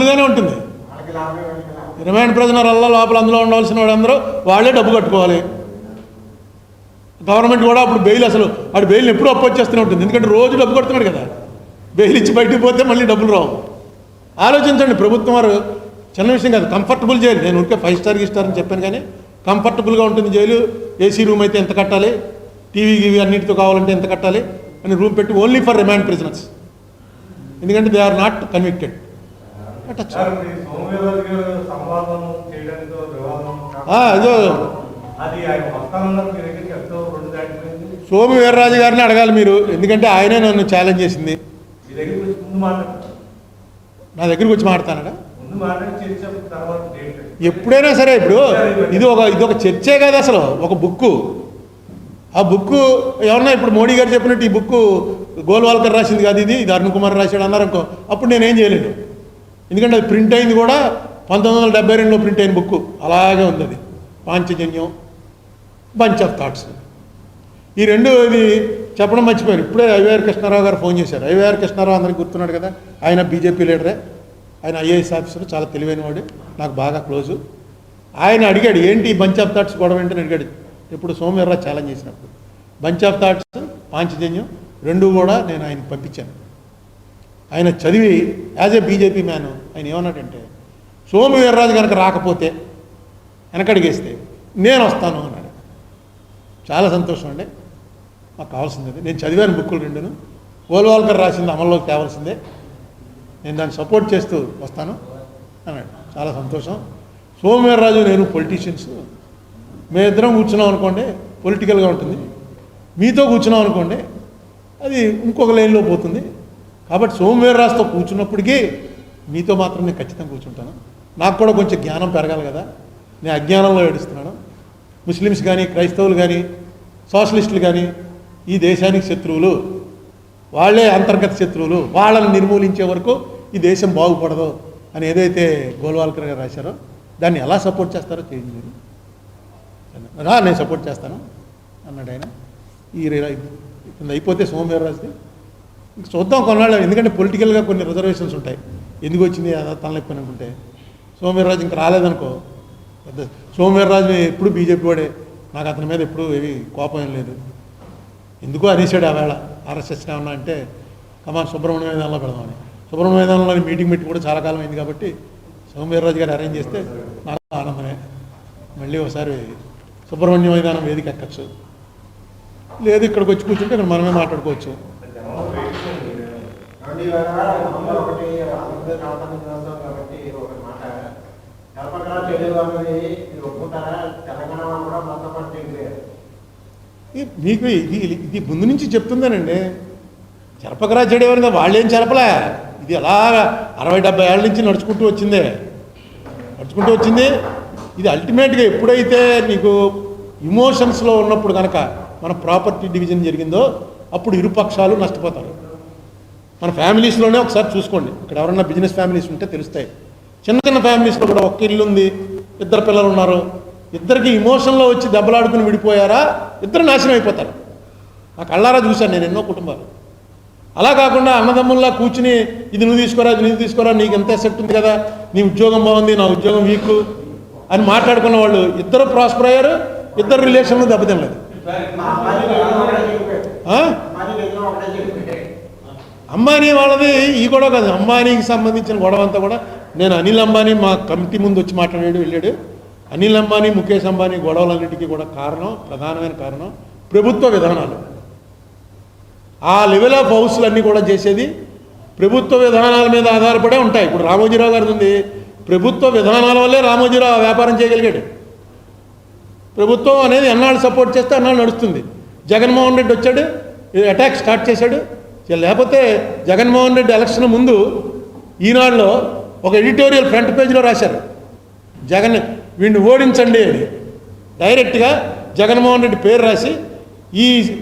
సింపుల్గానే ఉంటుంది. Remand prisoner వల్ల లోపల అందులో ఉండవలసిన వాళ్ళందరూ వాళ్ళే డబ్బు కట్టుకోవాలి. గవర్నమెంట్ కూడా అప్పుడు బెయిల్ అసలు వాడు బెయిల్ ఎప్పుడూ అప్పు వచ్చేస్తూనే ఉంటుంది. ఎందుకంటే రోజు డబ్బు కడుతున్నాడు కదా. బెయిల్ ఇచ్చి బయటికి పోతే మళ్ళీ డబ్బులు రావు. ఆలోచించండి ప్రభుత్వం వారు చిన్న విషయం కాదు కంఫర్టబుల్ జైలు నేను ఉంటే ఫైవ్ స్టార్ స్టార్ అని చెప్పాను కానీ కంఫర్టబుల్గా ఉంటుంది జైలు ఏసీ రూమ్ అయితే ఎంత కట్టాలి? టీవీ గీవీ అన్నిటితో కావాలంటే ఎంత కట్టాలి? అని రూమ్ పెట్టి ఓన్లీ ఫర్ రిమాండ్ ప్రిజనర్స్ ఎందుకంటే దే ఆర్ నాట్ కన్విక్టెడ్ ఇదో. అది సోము వీర్రాజు గారిని అడగాలి మీరు ఎందుకంటే ఆయనే నన్ను ఛాలెంజ్ చేసింది. నా దగ్గరికి వచ్చి మాడతానడా ముందు మాట్లాడి చర్చ తర్వాత డేట్ ఎప్పుడైనా సరే ఇప్పుడు ఇది ఒక ఇది ఒక చర్చే కాదు అసలు ఒక బుక్కు. ఆ బుక్కు ఎవరన్నా ఇప్పుడు మోడీ గారు చెప్పినట్టు ఈ బుక్కు గోల్వాల్కర్ రాసింది కాదు ఇది ఇది అరుణ్ కుమార్ రాశాడు అన్నారు అనుకో అప్పుడు నేనేం చేయలేను. ఎందుకంటే అది ప్రింట్ అయింది కూడా పంతొమ్మిది వందల డెబ్బై రెండులో ప్రింట్ అయిన బుక్ అలాగే ఉంది అది. పాంచజన్యం బంచ్ ఆఫ్ థాట్స్ ఈ రెండు ఇది చెప్పడం మర్చిపోయారు ఇప్పుడే ఐవీఆర్ కృష్ణారావు గారు ఫోన్ చేశారు. ఐవీఆర్ కృష్ణారావు అందరికి గుర్తున్నాడు కదా? ఆయన బీజేపీ లీడరే. ఆయన ఐఏఎస్ ఆఫీసర్ చాలా తెలివైన వాడు. నాకు బాగా క్లోజు ఆయన అడిగాడు ఏంటి బంచ్ ఆఫ్ థాట్స్ గొడవ ఏంటని అడిగాడు. ఇప్పుడు సోమవీర్రావు ఛాలెంజ్ చేసినప్పుడు. బంచ్ ఆఫ్ థాట్స్ పాంచజన్యం రెండు కూడా నేను ఆయన పంపించాను. ఆయన చదివి యాజ్ ఏ బీజేపీ మ్యాన్ ఆయన ఏమన్నాడంటే సోము వీర్రాజు కనుక రాకపోతే వెనకడిగేస్తే నేను వస్తాను అన్నాడు. చాలా సంతోషం అండి. మాకు కావాల్సింది. నేను చదివాను బుక్కులు రెండును. గోల్వాల్కర్ రాసింది అమల్లోకి తేవాల్సిందే. నేను దాన్ని సపోర్ట్ చేస్తూ వస్తాను అన్నాడు. చాలా సంతోషం. సోమవీర్రాజు నేను పొలిటీషియన్స్ మేమిద్దరం కూర్చున్నాం అనుకోండి పొలిటికల్గా ఉంటుంది. మీతో కూర్చున్నాం అనుకోండి అది ఇంకొక లైన్లో పోతుంది. కాబట్టి సోమవీర్రాజుతో కూర్చున్నప్పటికీ మీతో మాత్రం నేను ఖచ్చితంగా కూర్చుంటాను. నాకు కూడా కొంచెం జ్ఞానం పెరగాలి కదా. నేను అజ్ఞానంలో ఏడుస్తున్నాను. ముస్లిమ్స్ కానీ క్రైస్తవులు కానీ సోషలిస్టులు కానీ ఈ దేశానికి శత్రువులు వాళ్ళే అంతర్గత శత్రువులు వాళ్ళని నిర్మూలించే వరకు ఈ దేశం బాగుపడదు అని ఏదైతే గోల్వాల్కర్ గారు రాశారో దాన్ని ఎలా సపోర్ట్ చేస్తారో చేయండి మీరు రా నేను సపోర్ట్ చేస్తాను అన్నాడు ఆయన. ఈ అయిపోతే సోమవీర్రాజుది చూద్దాం కొన్నాళ్ళు ఎందుకంటే పొలిటికల్గా కొన్ని రిజర్వేషన్స్ ఉంటాయి. ఎందుకు వచ్చింది? అదా తలనొప్పి అనుకుంటే. సోమవీర్రాజు ఇంకా రాలేదనుకో. పెద్ద సోమవీర్రాజు ఎప్పుడు బీజేపీ వాడే. నాకు అతని మీద ఎప్పుడు ఏవి కోపం లేదు. ఎందుకో అనేసాడు ఆవేళ ఆర్ఎస్ఎస్ ఏమన్నా అంటే కమా సుబ్రహ్మణ్య మైదానంలో పెడదామని. సుబ్రహ్మణ్య మైదానంలో మీటింగ్ పెట్టి కూడా చాలా కాలం అయింది కాబట్టి సోమవీర్రాజు గారు అరేంజ్ చేస్తే నాకు ఆనందమే. మళ్ళీ ఒకసారి సుబ్రహ్మణ్య మైదానం వేదిక ఎక్కచ్చు. లేదు ఇక్కడికి వచ్చి కూర్చుంటే ఇక్కడ మనమే మాట్లాడుకోవచ్చు. ప్రతి ఇవాళ అందరూ ఒకటి అందరూ కావాలని చేస్తాం కాబట్టి ఒక మాట కల్పకరా చెల్లెలు అన్నది మీరు ఒప్పుకుంటారా తెలంగాణ వాళ్ళు కూడా మనతో పాటు చేయలేదు మీకు ఇది ఇది ముందు నుంచి చెప్తుందేనండి. చెరపకరా చెడేవారు వాళ్ళేం చెరపలే ఇది అలా అరవై డెబ్బై ఏళ్ళ నుంచి నడుచుకుంటూ వచ్చిందే. నడుచుకుంటూ వచ్చింది. ఇది అల్టిమేట్గా ఎప్పుడైతే నీకు ఇమోషన్స్లో ఉన్నప్పుడు కనుక మన ప్రాపర్టీ డివిజన్ జరిగిందో అప్పుడు ఇరుపక్షాలు నష్టపోతారు. మన ఫ్యామిలీస్లోనే ఒకసారి చూసుకోండి. ఇక్కడ ఎవరన్నా బిజినెస్ ఫ్యామిలీస్ ఉంటే తెలుస్తాయి. చిన్న చిన్న ఫ్యామిలీస్లో కూడా ఒక్క ఇల్లు ఉంది ఇద్దరు పిల్లలు ఉన్నారు. ఇద్దరికి ఇమోషన్లో వచ్చి దెబ్బలాడుకుని విడిపోయారా? ఇద్దరు నాశనం అయిపోతారు. నా కళ్ళారా చూశాను నేను ఎన్నో కుటుంబాలు. అలా కాకుండా అన్నదమ్ముల్లా కూర్చుని ఇది నువ్వు తీసుకోరా ఇది నువ్వు తీసుకోరా నీకు ఎంత సెట్ ఉంది కదా నీ ఉద్యోగం బాగుంది నా ఉద్యోగం వీక్ అని మాట్లాడుకున్న వాళ్ళు ఇద్దరు ప్రాస్పర్ అయ్యారు ఇద్దరు రిలేషన్లు దెబ్బతినలేదు మా అమ్మాయి దగ్గర ఒకటే చెప్పాడు ఆ? అమ్మాయి దగ్గర ఒకటే చెప్పాడు అంబానీ వాళ్ళది ఈ గొడవ కాదు. అంబానీకి సంబంధించిన గొడవ అంతా కూడా నేను అనిల్ అంబానీ మా కమిటీ ముందు వచ్చి మాట్లాడాడు వెళ్ళాడు. అనిల్ అంబానీ ముఖేష్ అంబానీ గొడవలన్నిటికీ కూడా కారణం ప్రధానమైన కారణం ప్రభుత్వ విధానాలు. ఆ లెవెల్ ఆఫ్ హౌస్లన్నీ కూడా చేసేది ప్రభుత్వ విధానాల మీద ఆధారపడే ఉంటాయి. ఇప్పుడు రామోజీరావు గారిది ఉంది. ప్రభుత్వ విధానాల వల్లే రామోజీరావు వ్యాపారం చేయగలిగాడు. ప్రభుత్వం అనేది ఎన్నాళ్ళు సపోర్ట్ చేస్తే అన్నాళ్ళు నడుస్తుంది. జగన్మోహన్ రెడ్డి వచ్చాడు అటాక్ స్టార్ట్ చేశాడు. లేకపోతే జగన్మోహన్ రెడ్డి ఎలక్షన్ ముందు ఈనాడులో ఒక ఎడిటోరియల్ ఫ్రంట్ పేజీలో రాశారు. జగన్ వీడిని ఓడించండి అని. డైరెక్ట్గా జగన్మోహన్ రెడ్డి పేరు రాసి ఈ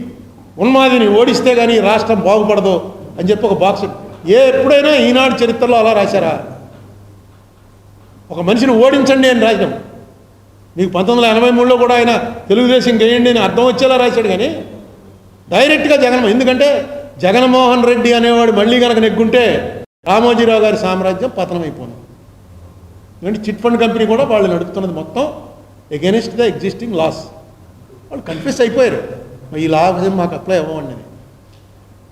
ఉన్మాదిని ఓడిస్తే కానీ రాష్ట్రం బాగుపడదు అని చెప్పి ఒక బాక్స్ ఏ ఎప్పుడైనా ఈనాడు చరిత్రలో అలా రాశారా? ఒక మనిషిని ఓడించండి అని రాయడం. మీకు పంతొమ్మిది వందల ఎనభై మూడులో కూడా ఆయన తెలుగుదేశం గేయండి అని అర్థం వచ్చేలా రాశాడు కానీ డైరెక్ట్గా జగన్మోహన్ ఎందుకంటే జగన్మోహన్ రెడ్డి అనేవాడు మళ్ళీ కనుక నెగ్గుంటే రామోజీరావు గారి సామ్రాజ్యం పతనమైపోయింది. ఎందుకంటే చిట్ ఫండ్ కంపెనీ కూడా వాళ్ళు నడుపుతున్నది మొత్తం ఎగెనిస్ట్ ద ఎగ్జిస్టింగ్ లాస్ వాళ్ళు కన్ఫ్యూస్ అయిపోయారు. ఈ లాభం మాకు అప్లై అవ్వండి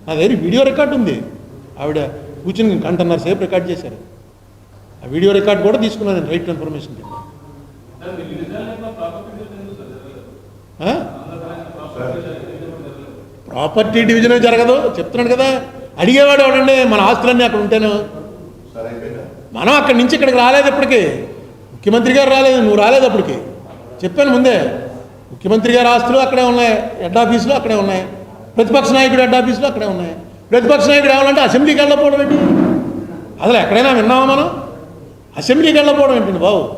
నా దగ్గర వీడియో రికార్డ్ ఉంది. ఆవిడ కూర్చుని గంటన్నర సేపు రికార్డ్ చేశారు. ఆ వీడియో రికార్డ్ కూడా తీసుకున్నాను నేను రైట్ ఇన్ఫర్మేషన్ కింద? ప్రాపర్టీ డివిజన్ జరగదు? చెప్తున్నాడు కదా. అడిగేవాడు ఎవడండి? మన ఆస్తులన్నీ అక్కడ ఉంటేను. మనం అక్కడి నుంచి ఇక్కడికి రాలేదు ఇప్పటికి. ముఖ్యమంత్రి గారు రాలేదు నువ్వు రాలేదు అప్పటికి. చెప్పాను ముందే. ముఖ్యమంత్రి గారి ఆస్తులు అక్కడే ఉన్నాయి. హెడ్ ఆఫీసులు అక్కడే ఉన్నాయి. ప్రతిపక్ష నాయకుడు హెడ్ ఆఫీసులు అక్కడే ఉన్నాయి. ప్రతిపక్ష నాయకుడు ఏమాలంటే అసెంబ్లీకి వెళ్ళకపోవడం ఏంటి? అసలు ఎక్కడైనా విన్నామా మనం? అసెంబ్లీకి వెళ్ళకపోవడం ఏంటండి బాబు?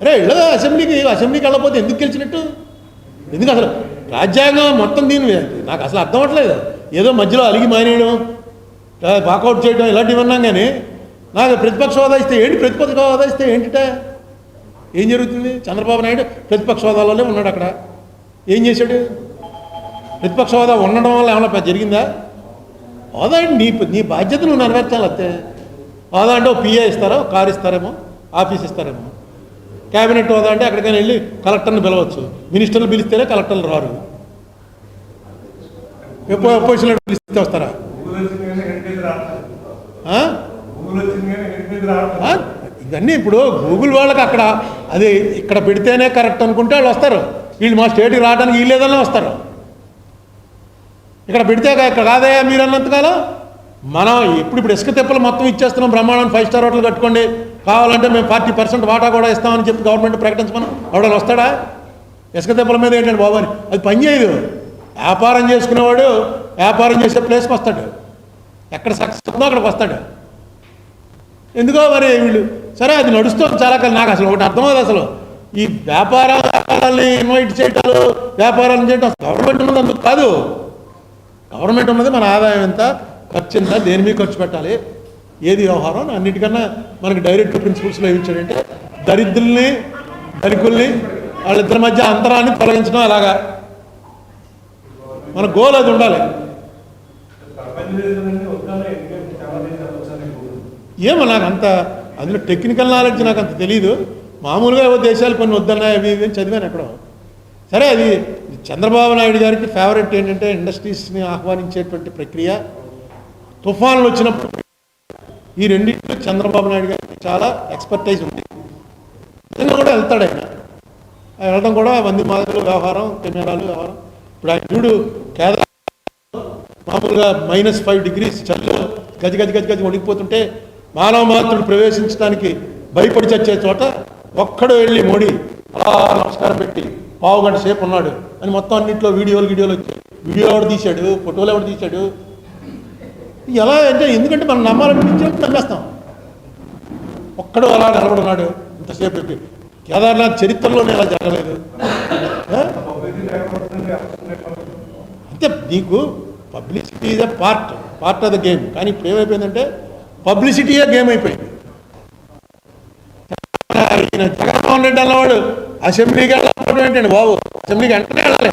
అరే వెళ్ళదా అసెంబ్లీకి అసెంబ్లీకి వెళ్ళకపోతే ఎందుకు గెలిచినట్టు? ఎందుకు అసలు రాజ్యాంగం మొత్తం దీని నాకు అసలు అర్థం అవ్వట్లేదు ఏదో మధ్యలో అలిగి మానేయడం వాకౌట్ చేయడం ఇలాంటివి అన్నాం కానీ నాకు ప్రతిపక్ష హోదా ఇస్తే ఏంటి? ప్రతిపక్ష హోదా ఇస్తే ఏంటిట? ఏం జరుగుతుంది? చంద్రబాబు నాయుడు ప్రతిపక్ష హోదాలోనే ఉన్నాడు అక్కడ. ఏం చేశాడు? ప్రతిపక్ష హోదా ఉండడం వల్ల ఏమైనా పెద్ద జరిగిందా? హోదా నీ నీ బాధ్యత నువ్వు నెరవేర్చాలి అంతే. హోదా అంటే ఓ పిఏ ఇస్తారో? కారు ఇస్తారేమో? ఆఫీస్ ఇస్తారేమో? క్యాబినెట్ హోదా అంటే ఎక్కడికైనా వెళ్ళి కలెక్టర్ని పిలవచ్చు. మినిస్టర్లు పిలిస్తేనే కలెక్టర్లు రారు. ఎప్పుడు అపోజిషన్ పిలిస్తే వస్తారా? ఆ? ఇవన్నీ ఇప్పుడు గూగుల్ వాళ్ళకి అక్కడ అది ఇక్కడ పెడితేనే కరెక్ట్ అనుకుంటే వాళ్ళు వస్తారు. వీళ్ళు మా స్టేట్కి రావడానికి వీళ్ళేదన్నా వస్తారు. ఇక్కడ పెడితే ఇక్కడ కాదయా మీరు అన్నంతకాలం? మనం ఇప్పుడు ఇప్పుడు ఇసుక తిప్పలు మొత్తం ఇచ్చేస్తున్నాం బ్రహ్మాండం ఫైవ్ స్టార్ హోటల్ కట్టుకోండి. కావాలంటే మేము ఫార్టీ పర్సెంట్ వాటా కూడా ఇస్తామని చెప్పి గవర్నమెంట్ ప్రకటించమని. ఎవడో వస్తాడా? ఇసుక దెబ్బల మీద ఏంటంటే బాబు అని. అది పని చేయదు. వ్యాపారం చేసుకునేవాడు వ్యాపారం చేసే ప్లేస్కి వస్తాడు. ఎక్కడ సక్సెస్ ఉందో అక్కడికి వస్తాడు. ఎందుకో మరి వీళ్ళు. సరే అది నడుస్తుంది చాలా కాలం. నాకు అసలు ఒకటి అర్థమవుతుంది అసలు. ఈ వ్యాపార వ్యాపారాలని ఇన్వైట్ చేయటాలు వ్యాపారాలను చేయటం గవర్నమెంట్ ఉన్నది అందుకు కాదు. గవర్నమెంట్ ఉన్నది మన ఆదాయం ఎంత ఖర్చు ఎంత దేని మీద ఖర్చు పెట్టాలి ఏది వ్యవహారం? అన్నిటికన్నా మనకి డైరెక్ట్ ప్రిన్సిపల్స్లో ఏమి ఇచ్చాడంటే దరిద్రుల్ని ధనికుల్ని వాళ్ళిద్దరి మధ్య అంతరాన్ని తొలగించడం అలాగా. మన గోల్ అది ఉండాలి. ఏమో నాకు అంత అందులో టెక్నికల్ నాలెడ్జ్ నాకు అంత తెలియదు మామూలుగా ఏవో దేశాలు కొన్ని వద్దన్నాయి అవి ఇవి చదివాను ఎక్కడో. సరే అది చంద్రబాబు నాయుడు గారికి ఫేవరెట్ ఏంటంటే ఇండస్ట్రీస్ని ఆహ్వానించేటువంటి ప్రక్రియ. తుఫాన్లు వచ్చినప్పుడు ఈ రెండింటిలో చంద్రబాబు నాయుడు గారికి చాలా ఎక్స్పర్టైజ్ ఉంది. నిజంగా కూడా వెళ్తాడు ఆయన. వెళ్ళడం కూడా వంది మాదిరిలో వ్యవహారం కెమెరాలు వ్యవహారం. ఇప్పుడు ఆయన చూడు కేదార్ మామూలుగా మైనస్ ఫైవ్ డిగ్రీస్ చల్లు గజ గజ గజ గజ వణికిపోతుంటే మానవ మాతృడు ప్రవేశించడానికి భయపడి చచ్చే చోట ఒక్కడు వెళ్ళి మోడీ అలా నమస్కారం పెట్టి పావు గంట సేపు ఉన్నాడు అని మొత్తం అన్నింటిలో వీడియోలు వీడియోలు వచ్చాయి. వీడియో ఎవడు తీశాడు? ఫోటోలు ఎవడు తీశాడు? ఎలా అంటే ఎందుకంటే మనం నమ్మాలనిపించినప్పుడు నమ్మేస్తాం. ఒక్కడు అలా నిలబడున్నాడు ఇంతసేపు కేదార్నాథ్ చరిత్రలోనే అలా జరగలేదు. అంటే నీకు publicity is a part part of the game. కానీ ఇప్పుడు ఏమైపోయిందంటే పబ్లిసిటీయే గేమ్ అయిపోయింది. ఈయన జగన్మోహన్ రెడ్డి అన్నవాడు అసెంబ్లీకి వెళ్ళకపోవడం ఏంటండి బాబు. అసెంబ్లీకి వెంటనే వెళ్ళాలి.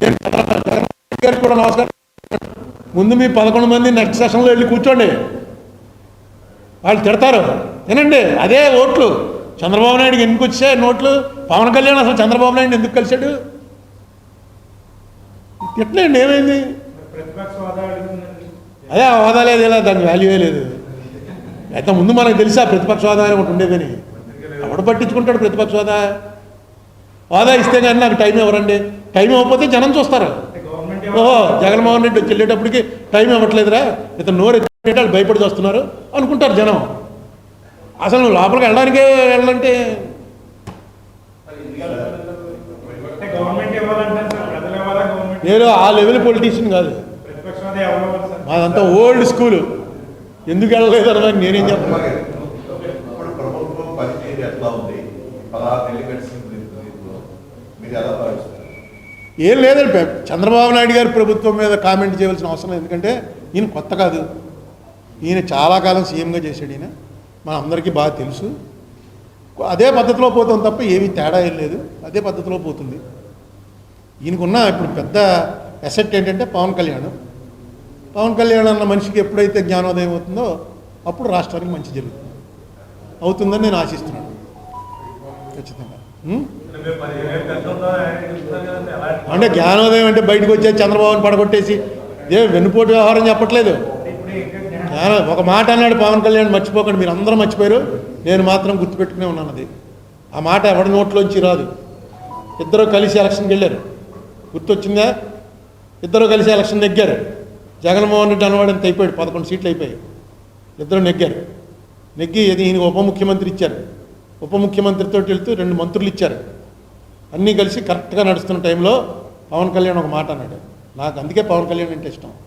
నేను జగన్మోహన్ రెడ్డి గారికి కూడా నమస్కారం ముందు మీ పదకొండు మంది నెక్స్ట్ సెషన్లో వెళ్ళి కూర్చోండి. వాళ్ళు తిడతారు. తినండి అదే ఓట్లు. చంద్రబాబు నాయుడుకి ఎందుకు వచ్చాయి నోట్లు? పవన్ కళ్యాణ్ అసలు చంద్రబాబు నాయుడు ఎందుకు కలిశాడు? తిట్టలేండి ఏమైంది? అదే ఆ హోదా లేదు ఇలా దాని వాల్యూయే లేదు. అయితే ముందు మనకు తెలుసా ప్రతిపక్ష హోదా అని ఒకటి ఉండేదని? ఎవడు పట్టించుకుంటాడు ప్రతిపక్ష హోదా హోదా ఇస్తే కానీ నాకు టైం ఇవ్వరండి. టైం ఇవ్వకపోతే జనం చూస్తారు. ఓహో జగన్మోహన్ రెడ్డి వచ్చి వెళ్ళేటప్పటికి టైం ఇవ్వట్లేదురా. ఇతను నోరు ఎత్తిపెట్టి భయపడి వస్తున్నారు అనుకుంటారు జనం. అసలు నువ్వు లోపలికి వెళ్ళడానికే వెళ్ళాలంటే? నేను ఆ లెవెల్ పొలిటీషియన్ కాదు. మాదంతా ఓల్డ్ స్కూల్ ఎందుకు వెళ్ళలేదు అని నేనేం చెప్పను అలాగే ఇప్పుడు ప్రభుత్వం పనితీరు ఎట్లా ఉంది పదహారు నెలలు గడిచిన దీంట్లో మీరు ఎలా భావిస్తారు ఏం లేదని చంద్రబాబు నాయుడు గారి ప్రభుత్వం మీద కామెంట్ చేయవలసిన అవసరం ఎందుకంటే ఈయన కొత్త కాదు. ఈయన చాలా కాలం సీఎంగా చేశాడు ఈయన. మన అందరికీ బాగా తెలుసు. అదే పద్ధతిలో పోతాం తప్ప ఏమీ తేడా ఏం లేదు. అదే పద్ధతిలో పోతుంది. ఈయనకున్న ఇప్పుడు పెద్ద ఎసెట్ ఏంటంటే పవన్ కళ్యాణ్. పవన్ కళ్యాణ్ అన్న మనిషికి ఎప్పుడైతే జ్ఞానోదయం అవుతుందో అప్పుడు రాష్ట్రానికి మంచి జరుగుతుంది. అవుతుందని నేను ఆశిస్తున్నాను. ఖచ్చితంగా. అంటే జ్ఞానోదయం అంటే బయటకు వచ్చే చంద్రబాబుని పడగొట్టేసి ఏ వెన్నుపోటు వ్యవహారం చెప్పట్లేదు. ఒక మాట అన్నాడు పవన్ కళ్యాణ్ మర్చిపోకండి మీరు అందరూ మర్చిపోయారు. నేను మాత్రం గుర్తుపెట్టుకునే ఉన్నాను అది. ఆ మాట ఎవడి నోట్లోంచి రాదు. ఇద్దరు కలిసి ఎలక్షన్కి వెళ్ళారు. గుర్తొచ్చిందా? ఇద్దరు కలిసి ఎలక్షన్ నెగ్గారు. జగన్మోహన్ రెడ్డి అనవాడు అంత అయిపోయాడు పదకొండు సీట్లు అయిపోయాయి. ఇద్దరు నెగ్గారు. నెగ్గి ఇది ఈయనకు ఉప ముఖ్యమంత్రి ఇచ్చారు. ఉప ముఖ్యమంత్రితో వెళ్తూ రెండు మంత్రులు ఇచ్చారు. అన్నీ కలిసి కరెక్ట్గా నడుస్తున్న టైంలో పవన్ కళ్యాణ్ ఒక మాట అన్నాడు. నాకు అందుకే పవన్ కళ్యాణ్ అంటే ఇష్టం.